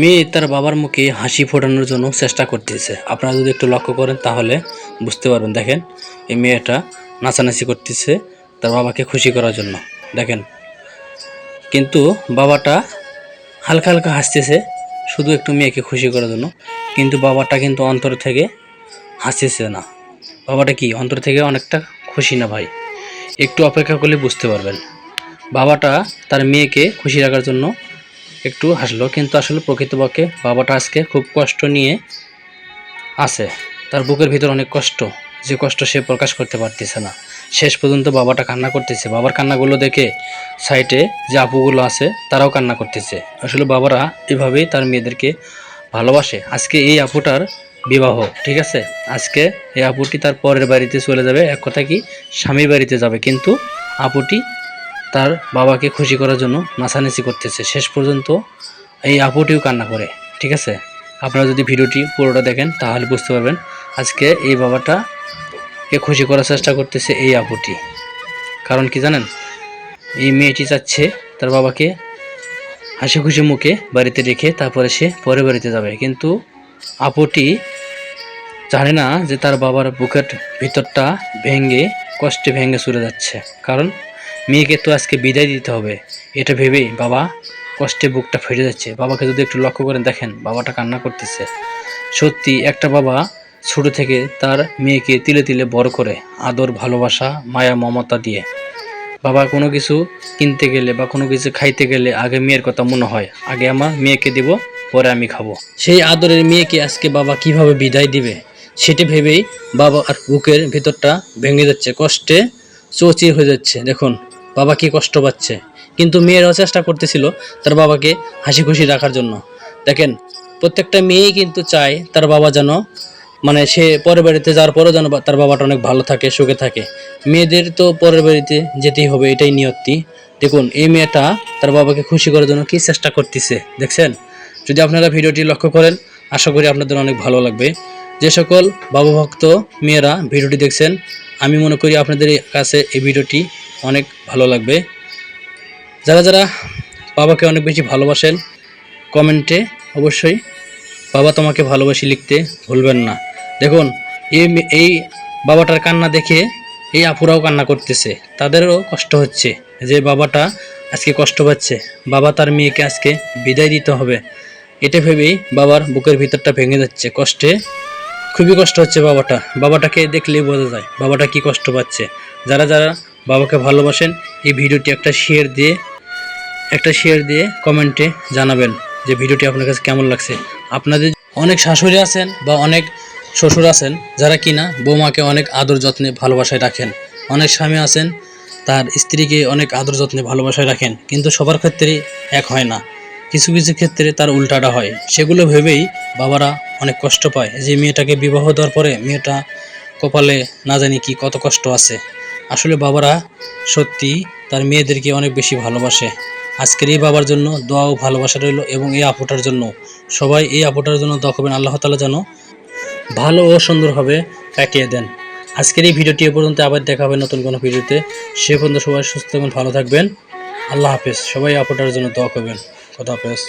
মেয়ে তার বাবার মুখে হাসি ফোটানোর জন্য চেষ্টা করতেছে। আপনারা যদি একটু লক্ষ্য করেন তাহলে বুঝতে পারবেন। দেখেন, এই মেয়েটা নাচানাচি করতেছে তার বাবাকে খুশি করার জন্য। দেখেন, কিন্তু বাবাটা হালকা হালকা হাসতেছে শুধু একটু মেয়েকে খুশি করার জন্য। কিন্তু বাবাটা কিন্তু অন্তর থেকে হাসতেছে না। বাবাটা কি, অন্তর থেকে অনেকটা খুশি না ভাই? একটু অপেক্ষা করলে বুঝতে পারবেন। বাবাটা তার মেয়েকে খুশি রাখার জন্য একটু হাসলো, কিন্তু আসলে প্রকৃতপক্ষে বাবাটা আজকে খুব কষ্ট নিয়ে আছে। তার বুকের ভিতর অনেক কষ্ট, যে কষ্ট সে প্রকাশ করতে পারতেছে না। শেষ পর্যন্ত বাবাটা কান্না করতেছে। বাবার কান্নাগুলো দেখে সাইটে যে আপুগুলো আছে, তারাও কান্না করতেছে। আসলে বাবারা এভাবেই তার মেয়েদেরকে ভালোবাসে। আজকে এই আপুটার বিবাহ, ঠিক আছে? আজকে এই আপুটি তার পরের বাড়িতে চলে যাবে। এক কথা কি, স্বামীর বাড়িতে যাবে। কিন্তু আপুটি তার বাবাকে খুশি করার জন্য নাচানাচি করতেছে। শেষ পর্যন্ত এই আপুটিও কান্না করে, ঠিক আছে? আপনারা যদি ভিডিওটি পুরোটা দেখেন, তাহলে বুঝতে পারবেন আজকে এই বাবাটা কে খুশি করার চেষ্টা করতেছে এই আপুটি। কারণ কি জানেন? এই মেয়েটি চাচ্ছে তার বাবাকে হাসি খুশি মুখে বাড়িতে রেখে তারপরে সে পরে বাড়িতে যাবে। কিন্তু আপুটি জানে না যে তার বাবার বুকের ভিতরটা ভেঙে, কষ্টে ভেঙে চলে যাচ্ছে। কারণ মেয়েকে তো আজকে বিদায় দিতে হবে। এটা ভেবেই বাবা কষ্টে বুকটা ফেটে যাচ্ছে। বাবাকে যদি একটু লক্ষ্য করে দেখেন বাবাটা কান্না করতেছে। সত্যি, একটা বাবা ছোট থেকে তার মেয়েকে তিলে তিলে বড় করে আদর, ভালোবাসা, মায়া, মমতা দিয়ে। বাবা কোনো কিছু কিনতে গেলে বা কোনো কিছু খাইতে গেলে আগে মেয়ের কথা মনে হয়। আগে আমার মেয়েকে দিব, পরে আমি খাব। সেই আদরের মেয়েকে আজকে বাবা কীভাবে বিদায় দিবে, সেটি ভেবেই বাবার বুকের ভেতরটা ভেঙে যাচ্ছে। কষ্টে চৌচির হয়ে যাচ্ছে। দেখুন বাবা কি কষ্ট পাচ্ছে? কিন্তু মেয়েরাও চেষ্টা করতেছিল তার বাবাকে হাসি খুশি রাখার জন্য। দেখেন, প্রত্যেকটা মেয়েই কিন্তু চায় তার বাবা যেন মানে সে পরের বাড়িতে যাওয়ার পরেও যেন তার বাবাটা অনেক ভালো থাকে, সুখে থাকে। মেয়েদের তো পরের বাড়িতে যেতেই হবে, এটাই নিয়তি। দেখুন, এই মেয়েটা তার বাবাকে খুশি করার জন্য কি চেষ্টা করতেছে, দেখছেন? যদি আপনারা ভিডিওটি লক্ষ্য করেন, আশা করি আপনাদের অনেক ভালো লাগবে। যে সকল বাবা ভক্ত মেয়েরা ভিডিওটি দেখছেন, আমি মনে করি আপনাদের কাছে এই ভিডিওটি অনেক ভালো লাগবে। যারা যারা বাবাকে অনেক বেশি ভালোবাসেন, কমেন্টে অবশ্যই বাবা তোমাকে ভালোবাসি লিখতে ভুলবেন না। দেখুন, এই এই বাবাটার কান্না দেখে এই আপুরাও কান্না করতেছে। তাদেরও কষ্ট হচ্ছে যে বাবাটা আজকে কষ্ট পাচ্ছে। বাবা তার মেয়েকে আজকে বিদায় দিতে হবে। এটা ভেবেই বাবার বুকের ভিতরটা ভেঙে যাচ্ছে। কষ্টে খুবই কষ্ট হচ্ছে বাবাটা। বাবাটাকে দেখলেই বোঝা যায় বাবাটা কি কষ্ট পাচ্ছে। যারা যারা বাবাকে ভালোবাসেন, এই ভিডিওটি একটা শেয়ার দিয়ে, একটা শেয়ার দিয়ে কমেন্টে জানাবেন যে ভিডিওটি আপনার কাছে কেমন লাগছে। আপনাদের অনেক শাশুড়ি আছেন বা অনেক শ্বশুর আছেন যারা কিনা বৌমাকে অনেক আদর যত্নে ভালোবাসায় রাখেন। অনেক স্বামী আছেন, তার স্ত্রীকে অনেক আদর যত্নে ভালোবাসায় রাখেন, কিন্তু সবার ক্ষেত্রেই এক হয় না। কিছু কিছু ক্ষেত্রে তার উল্টাটা হয়। সেগুলো ভেবেই বাবারা অনেক কষ্ট পায় যে মেয়েটাকে বিবাহ দেওয়ার পরে মেয়েটা কপালে না জানি কি কত কষ্ট আছে। আসলে বাবারা সত্যি তার মেয়েদেরকে অনেক বেশি ভালোবাসে। আজকের এই বাবার জন্য দোয়া ও ভালোবাসা রইল এবং এই আপুটার জন্য। সবাই এই আপুটার জন্য দোয়া করবেন, আল্লাহ তালা যেন ভালো ও সুন্দরভাবে কাটিয়ে দেন। আজকের এই ভিডিওটি এ পর্যন্ত, আবার দেখা হবে নতুন কোনো ভিডিওতে। সে পর্যন্ত সবাই সুস্থ এবং ভালো থাকবেন। আল্লাহ হাফেজ। সবাই আপুটার জন্য দোয়া করবেন। খোদা হাফেজ।